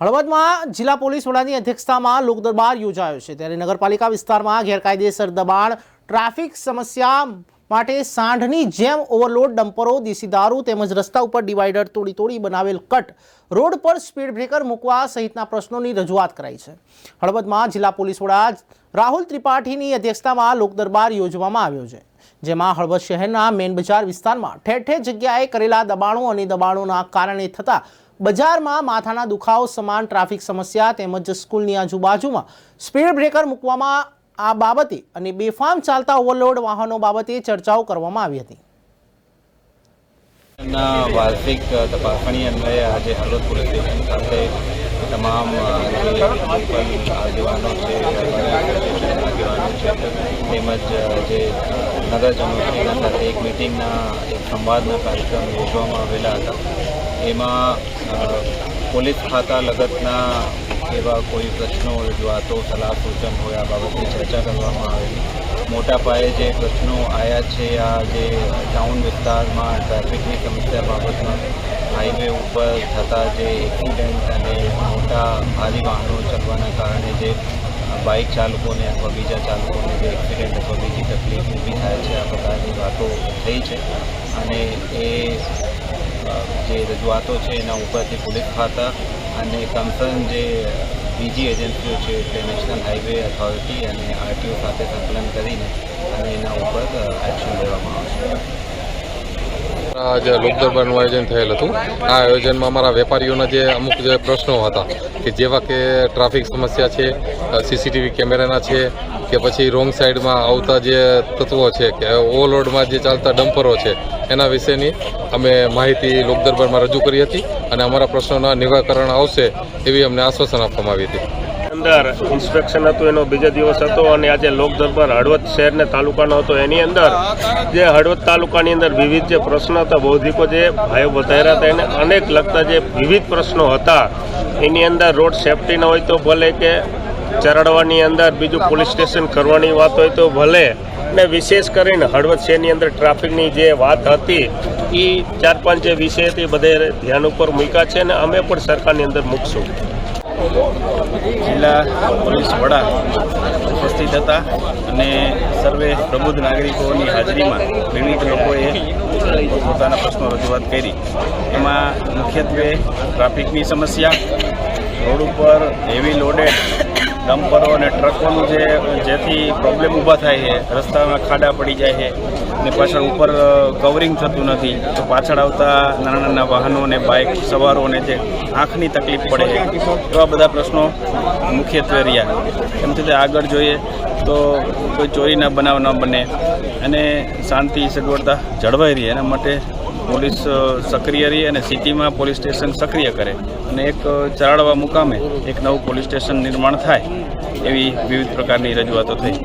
હળવદમાં જિલ્લા પોલીસ વડાની અધ્યક્ષતામાં લોકદરબાર યોજાયો છે. ત્યારે નગરપાલિકા વિસ્તારમાં ગેરકાયદેસર દબાણ, ટ્રાફિક સમસ્યા માટે સાંઢની જેમ ઓવરલોડ, ડમ્પરો, દેશી દારૂ તેમજ રસ્તા ઉપર ડિવાઈડર તોડી તોડી બનાવેલ કટ રોડ પર સ્પીડ બ્રેકર મૂકવા સહિતના પ્રશ્નોની રજૂઆત કરાઈ છે. હળવદમાં જિલ્લા પોલીસ વડા રાહુલ ત્રિપાઠીની અધ્યક્ષતામાં લોકદરબાર યોજવામાં આવ્યો છે, જેમાં હળવદ શહેરના મેન બજાર વિસ્તારમાં ઠેર ઠેર જગ્યાએ કરેલા દબાણો અને દબાણોના કારણે થતા બજારમાં માથાના દુખાવો, સમાન ટ્રાફિક સમસ્યા તેમજ સ્કૂલની આજુબાજુમાં સ્પીડ બ્રેકર મૂકવામાં આ બાબતે અને બેફામ ચાલતા ઓવરલોડ વાહનો બાબતે ચર્ચાઓ કરવામાં આવી હતી. વાર્ષિક તપાસણી અન્વયે આજે હળવદ પોલીસ સ્ટેશન ખાતે તમામ આગેવાનો છે આગેવાનો છે, તેમજ જે નગરજનો એના એક મિટિંગના એક સંવાદના કાર્યક્રમ યોજવામાં આવેલા હતા. એમાં પોલીસ ખાતા લગતના એવા કોઈ પ્રશ્નો રજૂઆતો સલાહ સૂચન હોય, આ બાબતે ચર્ચા કરવામાં આવેલી. મોટા પાયે જે પ્રશ્નો આવ્યા છે, આ જે ટાઉન વિસ્તારમાં ટ્રાફિકની સમસ્યા બાબતમાં, હાઈવે ઉપર થતા જે એક્સિડન્ટ અને મોટા ભારી વાહનો ચાલવાના કારણે જે બાઇક ચાલકોને અથવા બીજા ચાલકોને જે એક્સિડન્ટ અથવા બીજી તકલીફ ઊભી થાય છે, આ પ્રકારની વાતો થઈ છે. અને એ જે રજૂઆતો છે એના ઉપરથી પોલીસ ખાતા અને કન્સર્ન જે બીજી એજન્સીઓ છે તે નેશનલ હાઈવે ઓથોરિટી અને આરટીઓ સાથે સંકલન કરીને અને એના ઉપર એક્શન લેવામાં આવશે. આ જે લોકદરબારનું આયોજન થયેલ હતું, આ આયોજનમાં અમારા વેપારીઓના જે અમુક જે પ્રશ્નો હતા, કે જેવા કે ટ્રાફિક સમસ્યા છે સીસીટીવી કેમેરાના છે, કે પછી રોંગ સાઈડમાં આવતા જે તત્વો છે, કે ઓવરલોડમાં જે ચાલતા ડમ્પરો છે, એના વિશેની અમે માહિતી લોકદરબારમાં રજૂ કરી હતી અને અમારા પ્રશ્નોના નિરાકરણ આવશે એવી અમને આશ્વાસન આપવામાં આવી હતી. અંદર ઇન્સ્પેક્શન હતું, એનો બીજો દિવસ હતો અને આજે લોક દરબાર હળવદ શહેર ને તાલુકાનો હતો. એની અંદર જે હળવદ તાલુકાની અંદર વિવિધ જે પ્રશ્નો હતા, બૌદ્ધિકો જે ભાઈઓ વધાર્યા હતા, એને અનેક લગતા જે વિવિધ પ્રશ્નો હતા. એની અંદર રોડ સેફટીના હોય તો ભલે કે ચરડવાની અંદર બીજું પોલીસ સ્ટેશન કરવાની વાત હોય તો ભલે. ને વિશેષ કરીને હળવદ શહેરની અંદર ટ્રાફિકની જે વાત હતી એ ચાર પાંચ જે વિષય હતી બધે ધ્યાન ઉપર મૂક્યા છે અને અમે પણ સરકારની અંદર મૂકશું. જિલ્લા પોલીસ વડા ઉપસ્થિત હતા અને સર્વે પ્રબુદ્ધ નાગરિકોની હાજરીમાં વિવિધ લોકોએ પોતાના પ્રશ્નો રજૂઆત કરી. એમાં મુખ્યત્વે ટ્રાફિકની સમસ્યા, રોડ ઉપર હેવી લોડેડ ડમ્પરો અને ટ્રકોનું જે, જેથી પ્રોબ્લેમ ઊભા થાય છે, રસ્તામાં ખાડા પડી જાય છે ને પાછળ ઉપર કવરિંગ થતું નથી, તો પાછળ આવતા નાના નાના વાહનો અને બાઇક સવારોને જે આંખની તકલીફ પડે છે. એવા બધા પ્રશ્નો મુખ્યત્વે રહ્યા. એમ છતાં આગળ જોઈએ તો કોઈ ચોરીના બનાવ ન બને અને શાંતિ સગવડતા જળવાઈ રહે એના માટે પોલીસ સક્રિય રહી અને સિટીમાં પોલીસ સ્ટેશન સક્રિય કરે. અને એક ચરાડવા મુકામે એક નવું પોલીસ સ્ટેશન નિર્માણ થાય એવી વિવિધ પ્રકારની રજૂઆતો થઈ.